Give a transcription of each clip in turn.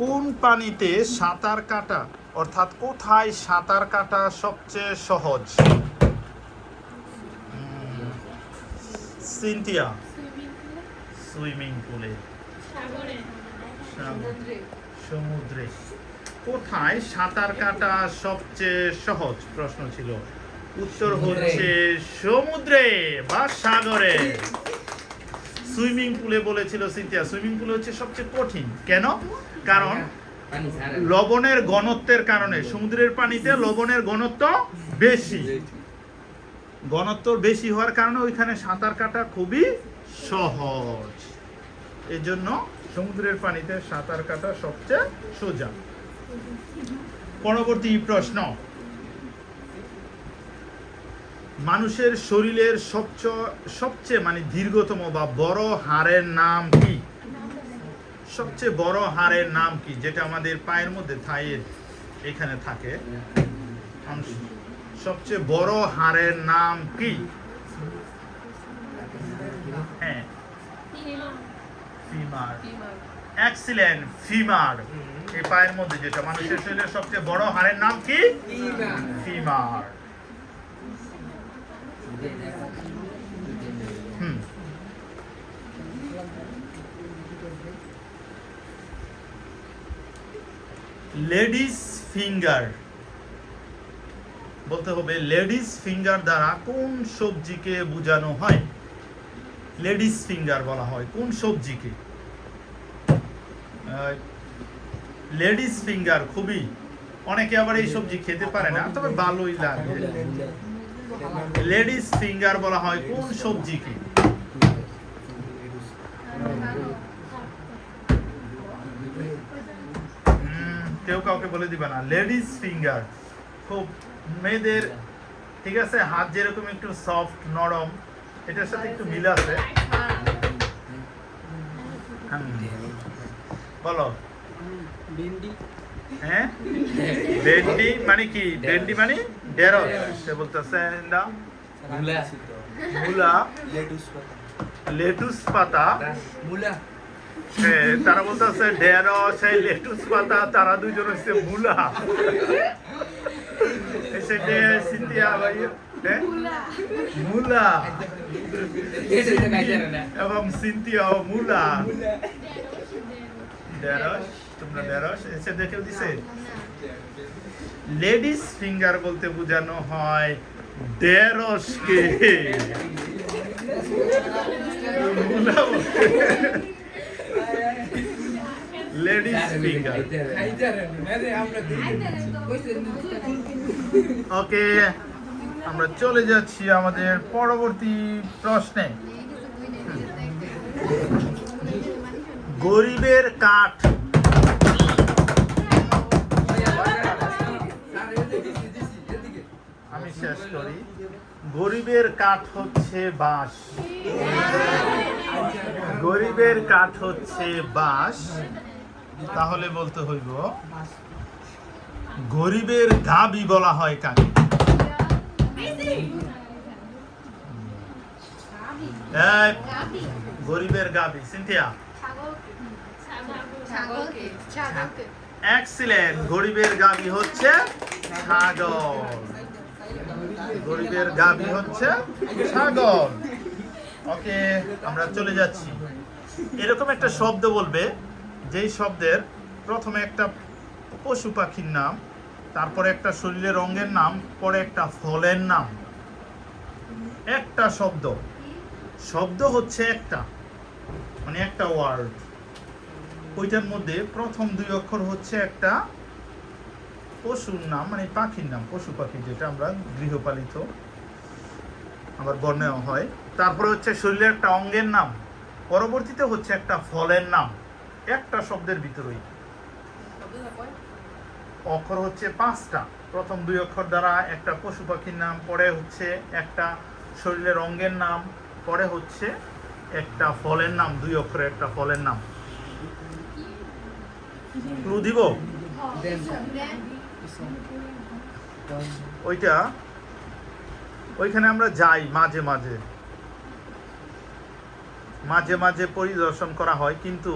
কোন পানিতে সাঁতার কাটা অর্থাৎ কোথায় সাঁতার কাটা সবচেয়ে সহজ? সিনথিয়া। সুইমিং পুলে। সমুদ্রে। কোথায় সাঁতার কাটা সবচেয়ে সহজ? প্রশ্ন ছিল। উত্তর হচ্ছে সমুদ্রে বা সাগরে। সুইমিং পুলে বলেছিল সিনথিয়া। সুইমিং পুল হচ্ছে সবচেয়ে কঠিন। কেন? কারণ লবণের ঘনত্বের কারণে সমুদ্রের পানিতে লবণের ঘনত্ব বেশি। ঘনত্ব বেশি হওয়ার কারণে ওইখানে সাঁতার কাটা খুবই সহজ। এই জন্য সমুদ্রের পানিতে সাঁতার কাটা সবচেয়ে সোজা। পরবর্তী প্রশ্ন। মানুষের শরীরের সবচেয়ে সবচেয়ে মানে দীর্ঘতম বা বড় হাড়ের নাম কি? সবচেয়ে বড় হাড়ের নাম কি? যেটা আমাদের পায়ের মধ্যে থাইয়ের এখানে থাকে। সবচেয়ে বড় হাড়ের নাম কি? হ্যাঁ। ফিমার। Excellent femur. এই পায়ের মধ্যে যেটা মানুষের শরীরের সবচেয়ে বড় হাড়ের নাম কি? Femur hmm ladies finger. বলতে হবে লেডিস ফিঙ্গার দ্বারা কোন সবজিকে বোঝানো হয়? লেডিস ফিঙ্গার বলা হয়। কোন সবজিকে? লেডিস ফিঙ্গার খুবই। অনেকে আবার এই সবজি খেতে পারে না তবে ভালোই লাগে। লেডিস ফিঙ্গার বলা হয় কোন সবজিকে? কেউ কাউকে বলে দিবে না। লেডিস ফিঙ্গার খুব মেয়েদের ঠিক আছে? হাত যেরকম একটু সফট নরম এটার সাথে একটু মিল আছে। বলো। হ্যাঁ? ভেন্ডি মানে কি? ভেন্ডি মানে ঢেঁড়স সে বলতেছে না মূলা। লেটুস পাতা। এ, তারা বলতেছে ঢেঁড়স এই লেটুস পাতা তারা দুজন হচ্ছে মুলা। এসে সিন্তিয়া ভাই হ্যাঁ? এবং সিন্তিয়া মূলা। ঢেঁড়স তোমরা ঢেঁড়স এসে দেখেও দিছে। লেডিস ফিঙ্গার বলতে বোঝানো হয় ঢেঁড়সকে মূলা লেডিস ফিঙ্গার ওকে আমরা চলে যাচ্ছি আমাদের পরবর্তী প্রশ্নে। গরিবের কাঠ। আমি শেষ করি। গরিবের কাঠ হচ্ছে বাঁশ। গরিবের কাঠ হচ্ছে বাঁশ। তাহলে বলতে হইব, গরিবের দাবি বলা হয় কাকে? গরিবের গাবি সিনথিয়া। এক্সিলেন্ট গরিবের গাবি হচ্ছে ছাগল গরিবের গাবি হচ্ছে ছাগল ওকে আমরা চলে যাচ্ছি। এরকম একটা শব্দ বলবে যেই শব্দের প্রথমে একটা পশু পাখির নাম, তারপরে একটা শরীরের অঙ্গের নাম, পরে একটা ফলের নাম। একটা শব্দ। শব্দ হচ্ছে একটা মানে একটা ওয়ার্ড ওইটার মধ্যে প্রথম দুই অক্ষর হচ্ছে একটা পশুর নাম মানে পাখির নাম, পশু পাখি, যেটা আমরা গৃহপালিত, আবার বর্ণেও হয়। তারপরে হচ্ছে শরীরের একটা অঙ্গের নাম, পরবর্তীতে হচ্ছে একটা ফলের নাম। একটা শব্দের ভিতরেই। অক্ষর হচ্ছে পাঁচটা। প্রথম দুই অক্ষর দ্বারা একটা পশু পাখির নাম, পরে হচ্ছে একটা শরীরের অঙ্গের নাম, পরে হচ্ছে একটা ফলের নাম, দুই অক্ষরে একটা ফলের নাম। ক্লু দিব? ওইটা? ওইখানে আমরা যাই মাঝে মাঝে। মাঝে মাঝে পরিদর্শন করা হয়, কিন্তু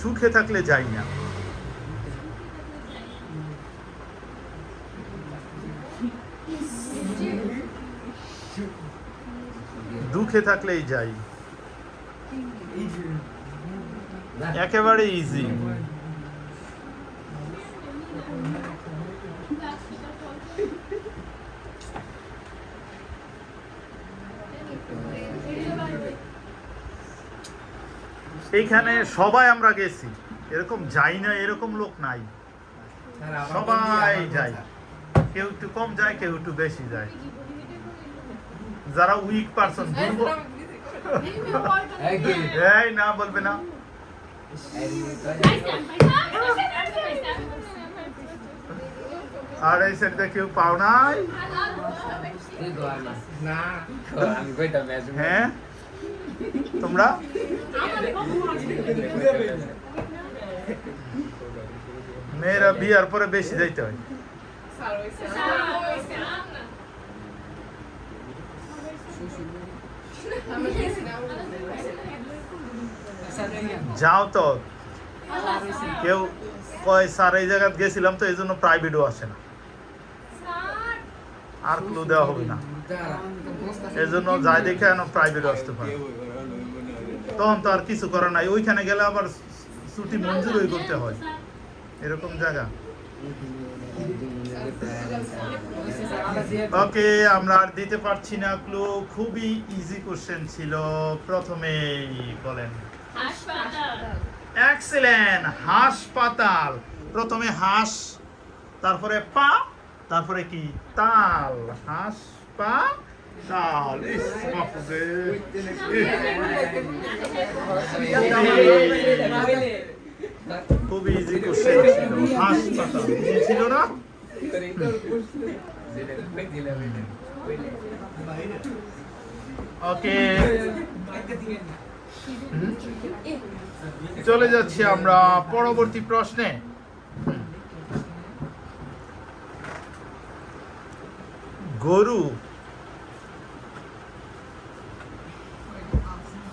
সুখে থাকলে যাই না। দুঃখে থাকলেই যাই। একেবারে ইজি এইখানে সবাই আমরা গেছি। এরকম যাই না এরকম লোক নাই। সবাই যায়। কেউ একটু কম যায় কেউ একটু বেশি যায়। যারা উইক পারসন দুর্বল এই না বলবে না। আর এই সাইডে কেউ পাও নাই? হ্যাঁ? তোমরা? মেয়েরা বিয়ার পরে বেশি যাইতে হয়। যাও তো। কেউ কয়, স্যার, এই জায়গায় গেছিলাম তো, এই জন্য প্রাইভেটও আসে না। আর ক্লু দেওয়া হবে না। এই জন্য যাই দেখে এখন প্রাইভেটও আসতে পারে। তখন তো আর কিছু করার নাই। ওইখানে গেলে আবার ছুটি মঞ্জুর মঞ্জুরই করতে হয়। এরকম জায়গা। ওকে, আমরা আর দিতে পারছি না ক্লু খুবই ইজি কোশ্চেন ছিল। প্রথমেই বলেন। এক্সেলেন্ট হাসপাতাল। প্রথমে হাঁস, তারপরে পা। তারপরে কি? তাল, হাঁস, পা তাল খুবই ইজি কোশ্চেন ছিল। না? ওকে। চলে যাচ্ছি আমরা পরবর্তী প্রশ্নে। গরু?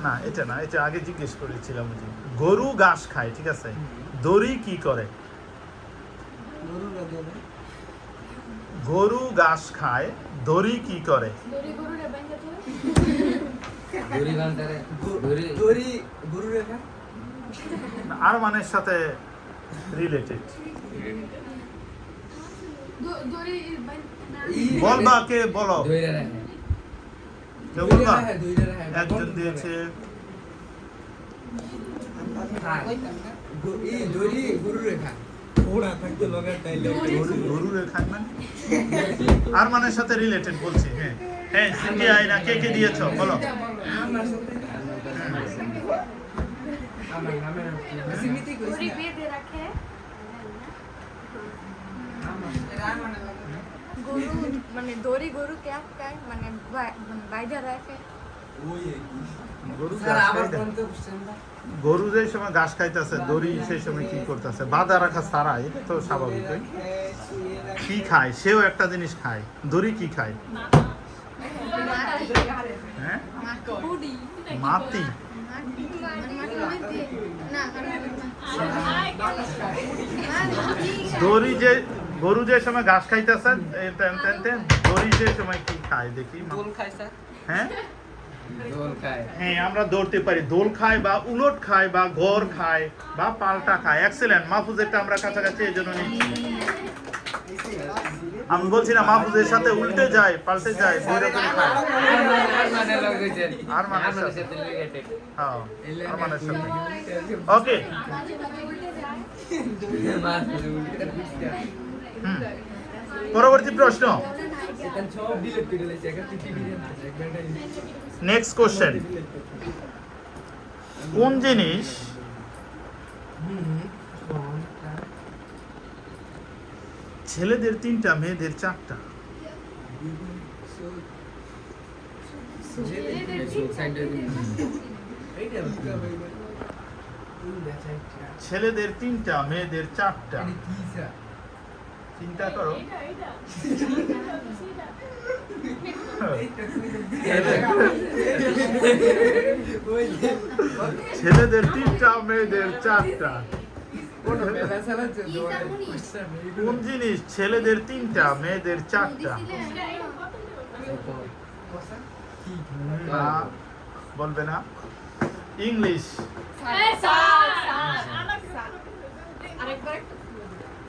না এটা না এটা আগে জিজ্ঞেস করেছিলাম যে গরু ঘাস খায় ঠিক আছে? দড়ি কি করে? গরু ঘাস খায় দড়ি কি করে? দড়ি আর মানের সাথে রিলেটেড বলবা কে বলো? কেউ বলবা একজন দিয়েছে। রেখায় মানে? আর মানের সাথে রিলেটেড বলছি হ্যাঁ। হ্যাঁ সিটি আইনা কে কে দিয়েছ? বলো। গরু মানে দড়ি গরুকে আটকায় মানে মানে রাখে। গরু যে সময় ঘাস খাইতেছে দড়ি সেই সময় কি করতেছে? বাধা রাখা সারা এটা তো স্বাভাবিক? কি খায়? সেও একটা জিনিস খায়। দড়ি কি খায়? হ্যাঁ? দড়ি যে গরু যে সময় ঘাস খাইতেছে তেন তেন তেন, দড়ি যে সময় কি খায় দেখি হ্যাঁ? দোল খায়। হ্যাঁ আমরা দৌড়তে পারি। দোল খায় বা উলট খায় বা ঘর খায় বা পাল্টা খায়। এক্সেলেন্ট মাহফুজেরটা আমরা কাছাকাছি এই জন্য নিচ্ছি। আমি বলছি না মাহফুজের সাথে উল্টে যায় পাল্টে যায় খায়। আর মানে সাথে। হ্যাঁ সাথে। ওকে পরবর্তী প্রশ্ন। নেক্সট কোশ্চেন কোন জিনিস ছেলেদের তিনটা মেয়েদের চারটা? ছেলেদের তিনটা মেয়েদের চারটা। চিন্তা করো। ছেলেদের। তিনটা মেয়েদের চারটা। কোন জিনিস? ছেলেদের তিনটা মেয়েদের চারটা। বলবে না? ইংলিশ।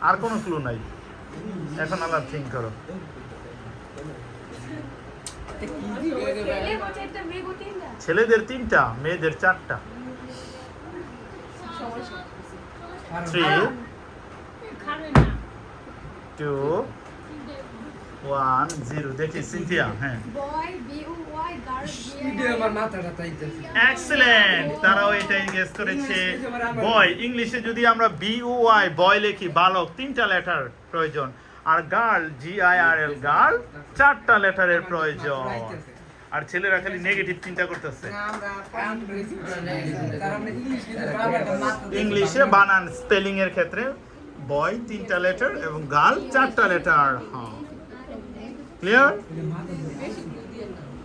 আর কোনো ক্লু নাই। এখন আলাদা থিঙ্ক করো। ছেলেদের তিনটা মেয়েদের চারটা। থ্রি টু ওয়ান জিরো দেখি সিনথিয়া হ্যাঁ। ইউ ওয়াই এক্সেলেন্ট তারাও এটাই গেস করেছে। বয় ইংলিশে যদি আমরা বি ও আই বয় লিখি বালক তিনটা লেটার প্রয়োজন। আর girl G I R L girl চারটা লেটারের প্রয়োজন। আর ছেলেরা খালি নেগেটিভ চিন্তা করতেছে। ইংলিশে বানান স্পেলিং এর ক্ষেত্রে বয় তিনটা লেটার এবং গার্ল চারটা লেটার হ্যাঁ। Clear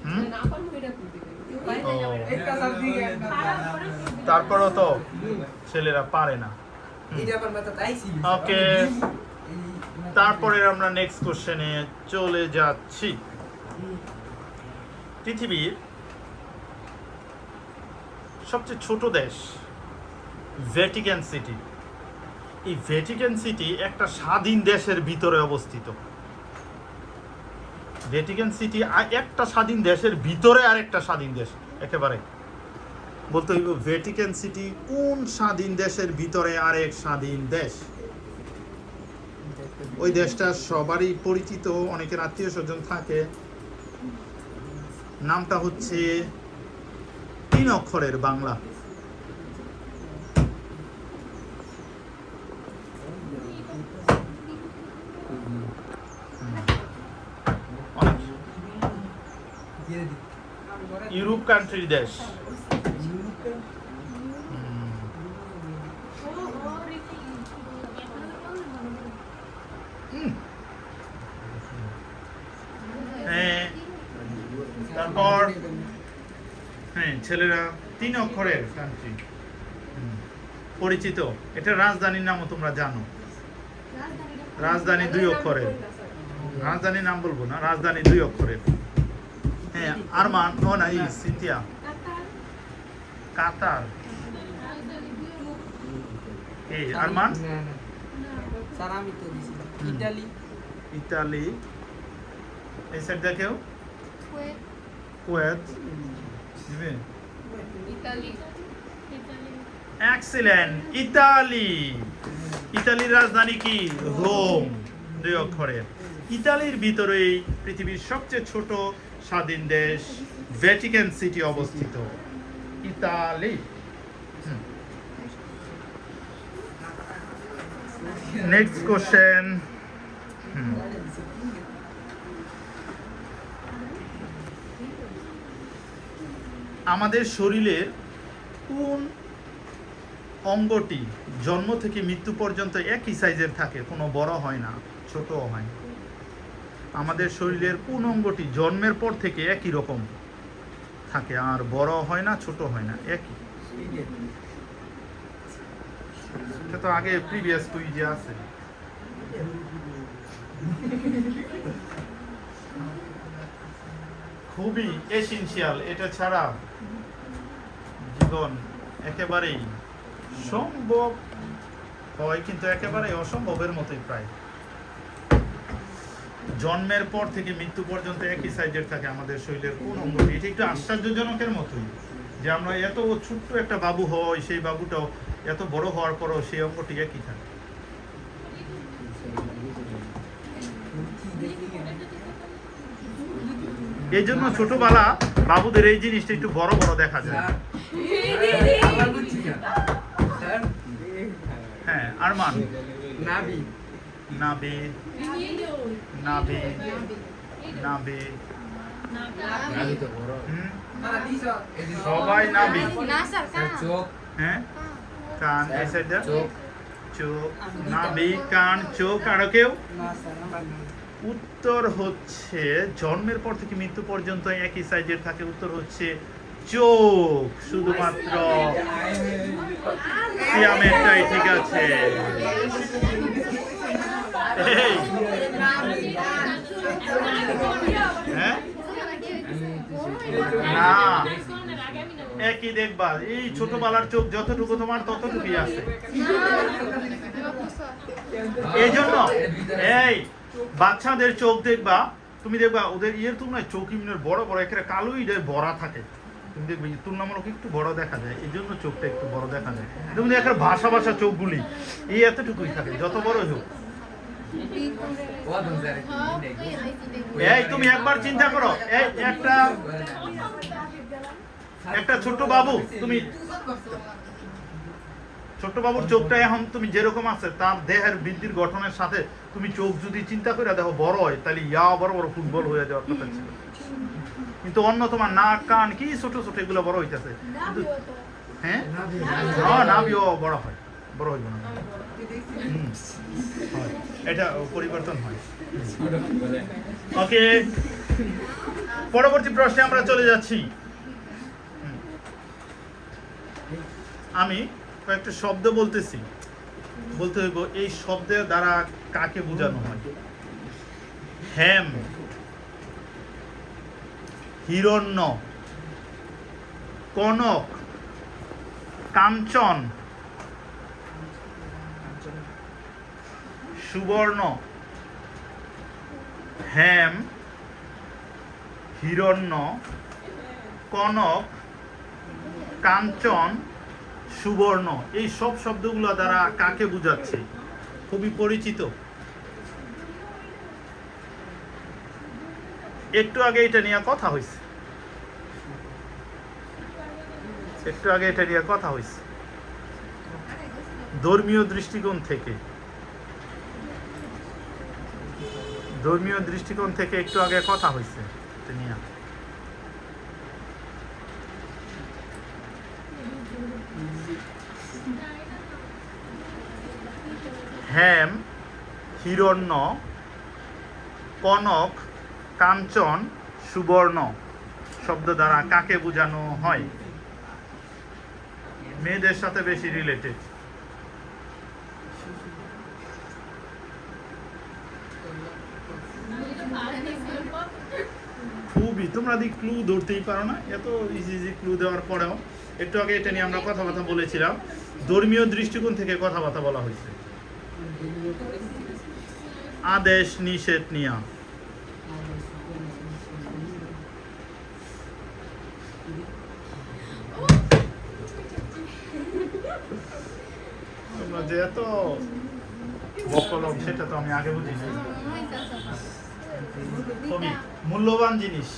hmm? ও তারপরও তো ছেলেরা পারে না। ওকে তারপরে আমরা নেক্সট কোশ্চেনে চলে যাচ্ছি। পৃথিবীর সবচেয়ে ছোট দেশ ভ্যাটিকান সিটি এই ভ্যাটিকান সিটি একটা স্বাধীন দেশের ভিতরে অবস্থিত। ভ্যাটিকান সিটি একটা স্বাধীন দেশের ভিতরে আর একটা স্বাধীন দেশ, একেবারে। বলতে হইব ভ্যাটিকান সিটি কোন স্বাধীন দেশের ভিতরে আরেক স্বাধীন দেশ? ওই দেশটা সবারই পরিচিত, অনেকের আত্মীয় স্বজন থাকে। নামটা হচ্ছে তিন অক্ষরের বাংলা। ইউরোপ কান্ট্রির দেশ হুম। হুম। হ্যাঁ তারপর হ্যাঁ ছেলেরা তিন অক্ষরের কান্ট্রি পরিচিত। এটা রাজধানীর নামও তোমরা জানো। রাজধানী দুই অক্ষরের। রাজধানীর নাম বলব না রাজধানী দুই অক্ষরের। হ্যাঁ আরমান ও না এই সিনথিয়া কাতার। এই আরমান। ইতালি। ইতালি। এই সাইড দেখেও কুয়েত। কুয়েত। দিবে? ইতালি। এক্সিলেন্ট ইতালি। ইতালির রাজধানী কি? রোম দুই অক্ষরের ইতালির ভিতরেই পৃথিবীর সবচেয়ে ছোট স্বাধীন দেশ ভ্যাটিকান সিটি অবস্থিত। ইতালি। নেক্সট কোশ্চেন আমাদের শরীরের কোন অঙ্গটি জন্ম থেকে মৃত্যু পর্যন্ত একই সাইজের থাকে? কোনো বড় হয় না, ছোটও হয় না। আমাদের শরীরের কোন অঙ্গটি জন্মের পর থেকে একই রকম থাকে? আর বড় হয় না, ছোট হয় না, একই। এটা তো আগে প্রিভিয়াস তুই যে আছে। খুবই এসেনশিয়াল এটা ছাড়া জীবন একেবারেই সম্ভব হয়, কিন্তু একেবারেই অসম্ভবের মতোই প্রায়। জন্মের পর থেকে মৃত্যু পর্যন্ত একই সাইজের থাকে আমাদের শরীরের কোন অঙ্গটি। এটা একটু আশ্চর্যজনকের মতোই যে আমরা এত ছোট্ট একটা বাবু হই, সেই বাবুটাও এত বড় হওয়ার পরও সেই অঙ্গটি একই থাকে। এই জন্য ছোটবেলা বাবুদের এই জিনিসটা একটু বড় বড় দেখা যায়। হ্যাঁ আরমান। নাবি। নাবে। নাবে। নাবে। নাবি সবাই নাবি। চোখ। হ্যাঁ? কান এই চোখ। চোখ। নাভি কান চোখ আরও কেউ? উত্তর হচ্ছে জন্মের পর থেকে মৃত্যু পর্যন্ত একই সাইজের থাকে উত্তর হচ্ছে চোখ শুধুমাত্র সিয়ামেরটাই ঠিক আছে। হ্যাঁ? না। একই দেখবা এই ছোটবেলার চোখ যতটুকু তোমার ততটুকুই আছে। এই জন্য এই বাচ্চাদের চোখ দেখবা, তুমি দেখবা ওদের ইয়ের তুলনায় চোখ ইমনের বড় বড়, একেবারে কালো ইডের বড়া থাকে। তুমি দেখবে তুলনামূলক একটু বড় দেখা যায়, এই জন্য চোখটা একটু বড় দেখা যায়। তুমি একটা ভাষা ভাষা চোখগুলি, এই এতটুকুই থাকে, যত বড় হোক। এই তুমি একবার চিন্তা করো, এই একটা একটা ছোট্ট বাবু, তুমি ছোট্ট বাবুর চোখটা এখন তুমি যেরকম আছে তার দেহের বৃদ্ধির গঠনের সাথে তুমি চোখ যদি চিন্তা করে দেখো বড় হয় তাহলে ইয়া বড় বড় ফুটবল হয়ে যাওয়ার কথা ছিল। কিন্তু অন্য তোমার নাক কান কি ছোট ছোট এগুলো বড় হইতেছে। কিন্তু হ্যাঁ? হ্যাঁ নাভিও বড় হয়। বড় হইব না। হুম, হয়। এটা পরিবর্তন হয়। ওকে। পরবর্তী প্রশ্নে আমরা চলে যাচ্ছি। আমি কয়েকটা শব্দ বলতেছি। বলতে হইব, এই শব্দের দ্বারা কাকে বোঝানো হয়? হেম হিরণ্য। কনক। কাঞ্চন। সুবর্ণ। হেম হিরণ্য। কনক। কাঞ্চন। সুবর্ণ, এই সব শব্দগুলো দ্বারা কাকে বোঝাচ্ছে? খুবই পরিচিত। একটু আগে এটা নিয়ে কথা হয়েছে একটু আগে এটা নিয়ে কথা হয়েছে ধর্মীয় দৃষ্টিকোণ থেকে। ধর্মীয় দৃষ্টিকোণ থেকে একটু আগে কথা হয়েছে এটা নিয়ে হেম, হিরণ্য, কনক, কাঞ্চন, সুবর্ণ। শব্দ দ্বারা কাকে বোঝানো হয়? মেয়েদের সাথে বেশি রিলেটেড খুবই, তোমরা দি ক্লু ধরতেই পারো না, এত ইজি ইজি ক্লু দেওয়ার পরেও। একটু আগে এটা নিয়ে আমরা কথাবার্তা বলেছিলাম। ধর্মীয় দৃষ্টিকোণ থেকে কথাবার্তা বলা হয়েছে। আদেশ নিষেধ নিয়া। তোমরা যে এত বকলম সেটা তো আমি আগে বুঝিনি। খুবই মূল্যবান জিনিস।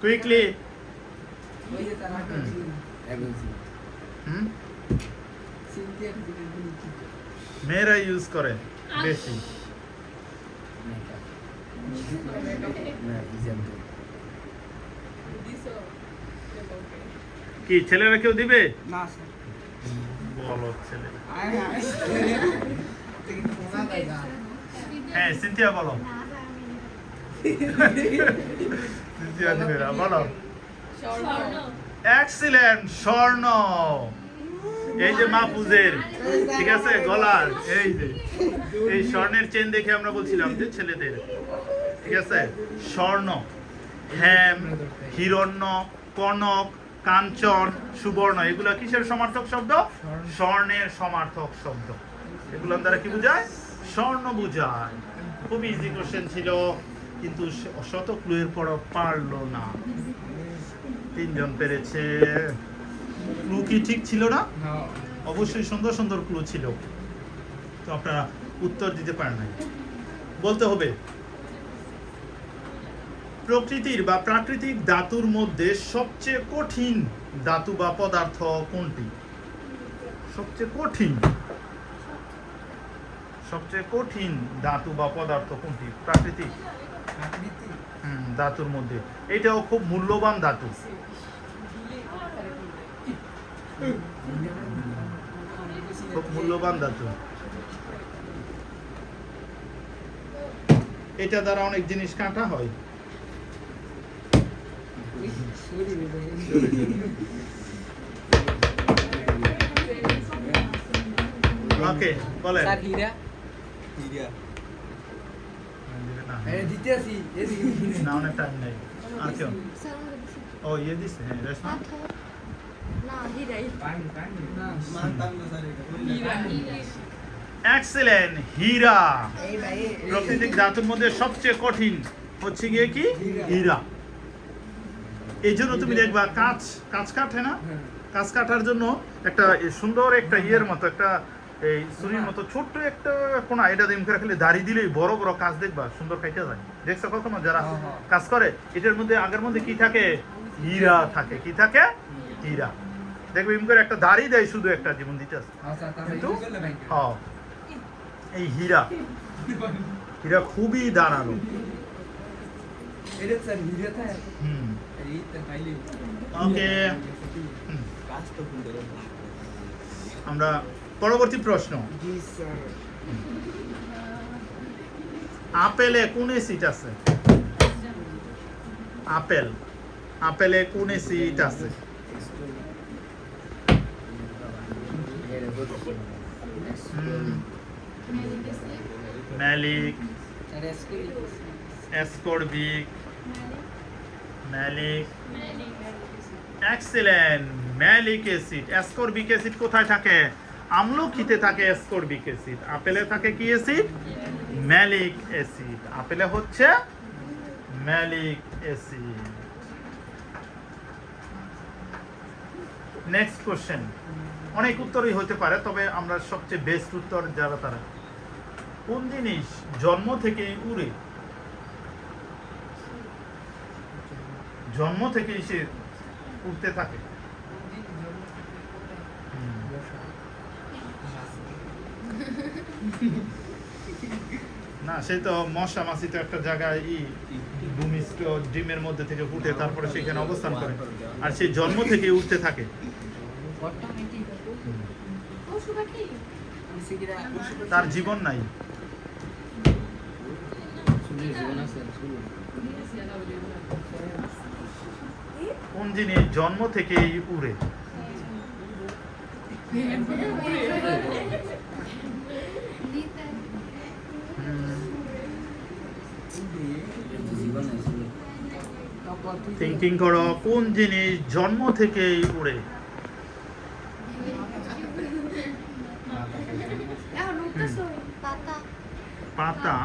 কুইকলি ওই হুম সিনথিয়া মেয়েরা ইউজ করে বেশি। কি ছেলেরা কেউ দিবে? না বলো ছেলে হ্যাঁ সিনথিয়া বলো। বলো। এক্সিলেন্ট স্বর্ণ। এই যে মাহফুজের ঠিক আছে গলার এই যে। এই স্বর্ণের চেন দেখে আমরা বলছিলাম যে ছেলেদের ঠিক আছে? স্বর্ণ হেম হিরণ্য কনক কাঞ্চন সুবর্ণ এগুলো কিসের সমার্থক শব্দ? স্বর্ণের সমার্থক শব্দ। এগুলোর দ্বারা কি বোঝায়? স্বর্ণ বোঝায়। খুব ইজি কোশ্চেন ছিল। কিন্তু শত ক্লুয়ের পর পারল না। তিনজন পেরেছে। ক্লু কি ঠিক ছিল না? অবশ্যই সুন্দর সুন্দর ক্লু ছিল। তো আপনারা উত্তর দিতে পারেন নাই। বলতে হবে প্রকৃতির বা প্রাকৃতিক ধাতুর মধ্যে সবচেয়ে কঠিন ধাতু বা পদার্থ কোনটি? সবচেয়ে কঠিন। সবচেয়ে কঠিন ধাতু বা পদার্থ কোনটি? প্রাকৃতিক। ধাতুর মধ্যে। এটাও খুব মূল্যবান ধাতু। খুব মূল্যবান ধাতু। এটা দ্বারা অনেক জিনিস কাটা হয়। ওকে বলেন। স্যার হীরা। না, হ্যাঁ দিতে আসি। এদিকে না অনেক টাইম নেই। আর কেউ? স্যার আমাকে দিছে। ও ইয়ে দিছে হ্যাঁ রেশমা? এক্সেলেন্ট হীরা। ভাই ধাতুর মধ্যে সবচেয়ে কঠিন হচ্ছে গিয়ে কি? হীরা। এই জন্য তুমি দেখবা কাঁচ কাঁচ কাঠে না? কাঁচ কাটার জন্য একটা সুন্দর একটা ইয়ের মতো একটা এই ছুরির মতো ছোট্ট একটা কোনা এটা দিন করে খালি দাড়ি দিলেই বড় বড় কাজ দেখবা সুন্দর খাইতে যায়। দেখছ কখনো যারা হ্যাঁ, হ্যাঁ। কাজ করে এটার মধ্যে আগের মধ্যে কি থাকে? হীরা থাকে। কি থাকে? হীরা। দেখবে এম করে একটা দাড়ি দেয় শুধু একটা জীবন দিতে আছে। আচ্ছা কিন্তু হ্যাঁ। এই হীরা। হীরা খুবই দাঁড়ানো। আমরা পরবর্তী প্রশ্ন। আপেলে কোন সিট আছে? আপেল। আপেলে কোন সিট আছে? Malic. Ascorbic malic. Excellent. Malic acid. Ascorbic acid কোথায় থাকে? আমলকিতে থাকে অ্যাসকর্বিক অ্যাসিড, আপেলে থাকে কি অ্যাসিড? Malic acid. আপেলে হচ্ছে ম্যালিক অ্যাসিড। নেক্সট কোশ্চেন অনেক উত্তরই হতে পারে, তবে আমরা সবচেয়ে বেস্ট উত্তর যারা তারা। কোন জিনিস জন্ম থেকেই উড়ে? জন্ম থেকেই সে উঠতে থাকে হুম। না, সে তো মশা মাছি তো একটা জায়গায় ডিমের মধ্যে থেকে ফুটে তারপরে সেখানে অবস্থান করে। আর সেই জন্ম থেকে উঠতে থাকে। তার জীবন নাই। কোন জিনিস জন্ম থেকেই উড়ে। থিঙ্কিং করো কোন জিনিস জন্ম থেকেই উড়ে? পাতা।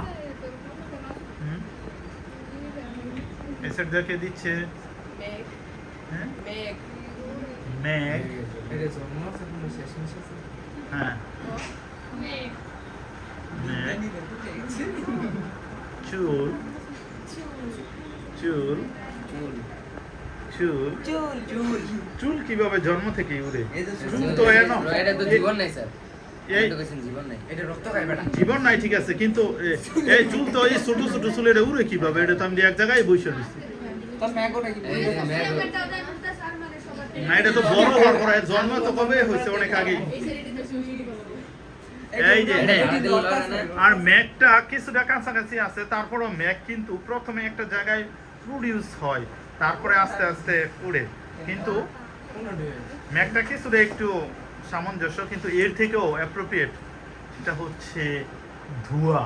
এসের দেখে দিচ্ছে। হ্যাঁ মেঘ। হ্যাঁ। মেঘ। চুল। চুল। চুল? চুল চুল। চুল কীভাবে জন্ম থেকে উড়ে? চুল তো এনো এটা তো জীবন নাই স্যার। এই তো কইছেন জীবন নাই। এটা রক্ত খাই বেটা জীবন নাই ঠিক আছে কিন্তু এই চুল তো এই ছোট ছোট চুলের উড়ে কীভাবে? এটা তো আমি এক জায়গায় বসে ম্যাগ না এটা তো বড় হওয়ার পরে জন্ম তো কবে হয়েছে অনেক আগে এই যে আর ম্যাগটা কিছুটা কাছাকাছি আছে তারপরও ম্যাগ কিন্তু প্রথমে একটা জায়গায় প্রডিউস হয়। তারপরে আস্তে আস্তে উড়ে। কিন্তু ম্যাগটা কিছুটা একটু সামঞ্জস্য, কিন্তু এর থেকেও অ্যাপ্রোপ্রিয়েট সেটা হচ্ছে ধোঁয়া।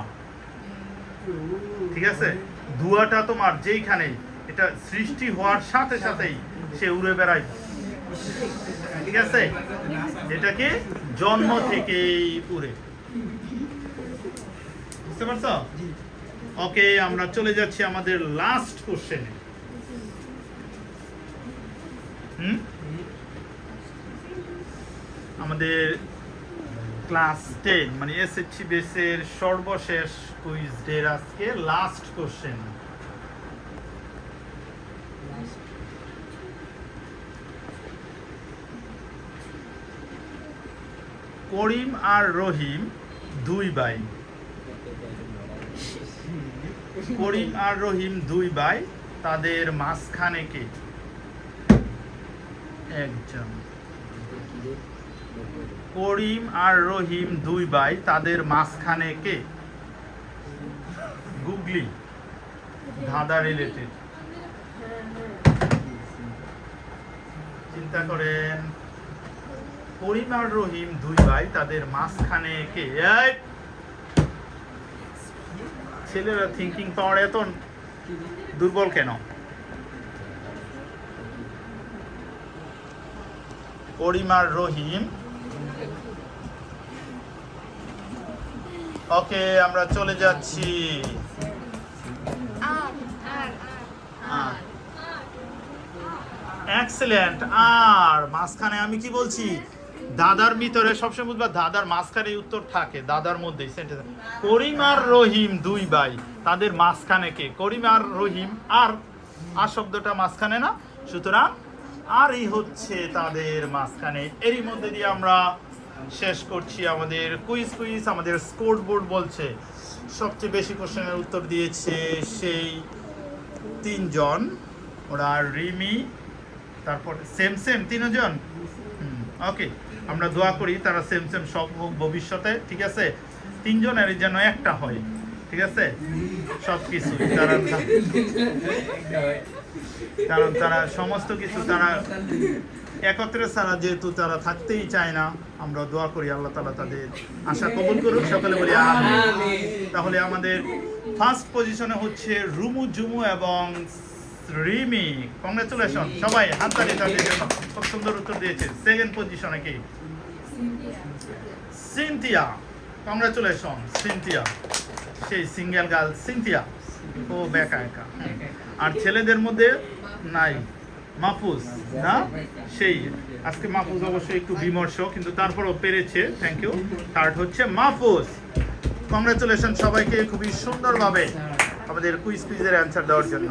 ঠিক আছে? ধোঁয়াটা তোমার যেইখানে এটা সৃষ্টি হওয়ার সাথে সাথেই সে উড়ে বেড়ায়। ঠিক আছে? এটা কি? জন্ম থেকেই উড়ে। বুঝতে পারছ? ওকে, আমরা চলে যাচ্ছি আমাদের লাস্ট কোশ্চেনে হুম? আমাদের ক্লাস টেন মানে এসএসসি বেসের সর্বশেষ কুইজ ডের আজকে লাস্ট কোশ্চেন করিম আর রহিম দুই ভাই করিম আর রহিম দুই ভাই, তাদের মাঝখানে কে? একজন। করিম আর রহিম দুই ভাই, তাদের মাঝখানে কে? গুগলি। ধাঁধা রিলেটেড চিন্তা করেন। করিম আর রহিম দুই ভাই, তাদের মাঝখানে কে! ছেলেরা থিঙ্কিং পাওয়ার এত দুর্বল কেন করিম রহিম ওকে আমরা চলে যাচ্ছি এক্সেলেন্ট আর মাঝখানে আমি কি বলছি দাদার ভিতরে সবসময় বুঝবা দাদার মাঝখানে উত্তর থাকে, দাদার মধ্যেই সেন্টেন্স করিম আর রহিম দুই ভাই, তাদের মাঝখানে কে? করিম আর রহিম, আর আর শব্দটা মাঝখানে না? সুতরাং আরই হচ্ছে তাদের মাঝখানে। এরই মধ্যে দিয়ে আমরা শেষ করছি আমাদের কুইজ কুইজ আমাদের স্কোর বোর্ড বলছে। সবচেয়ে বেশি কোশ্চেনের উত্তর দিয়েছে সেই তিনজন। ওরা রিমি, তারপর সেম সেম তিনজন? ওকে আমরা দোয়া করি তারা সেম সেম সব হোক ভবিষ্যতে ঠিক আছে? তিনজনের যেন একটা হয় ঠিক আছে? সব কিছু তারা কারণ তারা সমস্ত কিছু তারা একত্রে ছাড়া যেহেতু তারা থাকতেই চায় না আমরা দোয়া করি আল্লাহ তালা তাদের আশা কবুল করুক সকলে বলি তাহলে আমাদের ফার্স্ট পজিশনে হচ্ছে রুমু জুমু এবং রিমি কংগ্রেচুলেশন সবাই হাততালি তাদের জন্য খুব সুন্দর উত্তর দিয়েছে। সেকেন্ড পজিশনে কি? সিনথিয়া কংগ্রেচুলেশন সিনথিয়া সেই সিঙ্গেল গার্ল সিনথিয়া ও বেকা একা। আর ছেলেদের মধ্যে নাই। মাহফুজ না? সেই। আজকে মাহফুজ অবশ্যই একটু বিমর্ষ কিন্তু তারপরও পেরেছে। থ্যাংক ইউ থার্ড হচ্ছে মাহফুজ কংগ্রেচুলেশন সবাইকে খুবই সুন্দরভাবে আমাদের কুইজ কুইজের অ্যান্সার দেওয়ার জন্য।